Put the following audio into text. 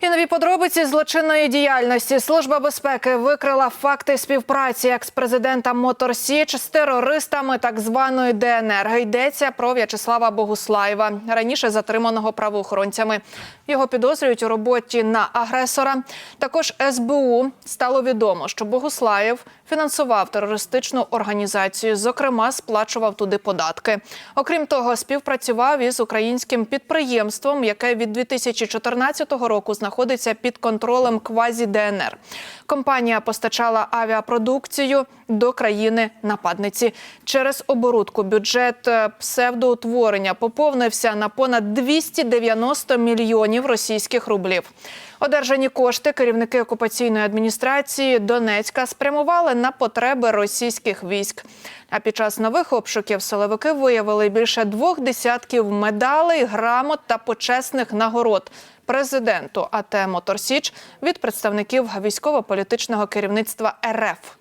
І нові подробиці злочинної діяльності. Служба безпеки викрила факти співпраці екс-президента Мотор Січ з терористами так званої ДНР. Йдеться про В'ячеслава Богуслаєва, раніше затриманого правоохоронцями. Його підозрюють у роботі на агресора. Також СБУ стало відомо, що Богуслаєв фінансував терористичну організацію, зокрема, сплачував туди податки. Окрім того, співпрацював із українським підприємством, яке від 2014 року знаходиться під контролем квазі ДНР. Компанія постачала авіапродукцію до країни нападниці. Через оборудку бюджет е, псевдоутворення поповнився на понад 290 мільйонів російських рублів. Одержані кошти керівники окупаційної адміністрації Донецька спрямували на потреби російських військ. А під час нових обшуків силовики виявили більше двох десятків медалей, грамот та почесних нагород президенту АТ «Моторсіч» від представників військово-політичного керівництва РФ.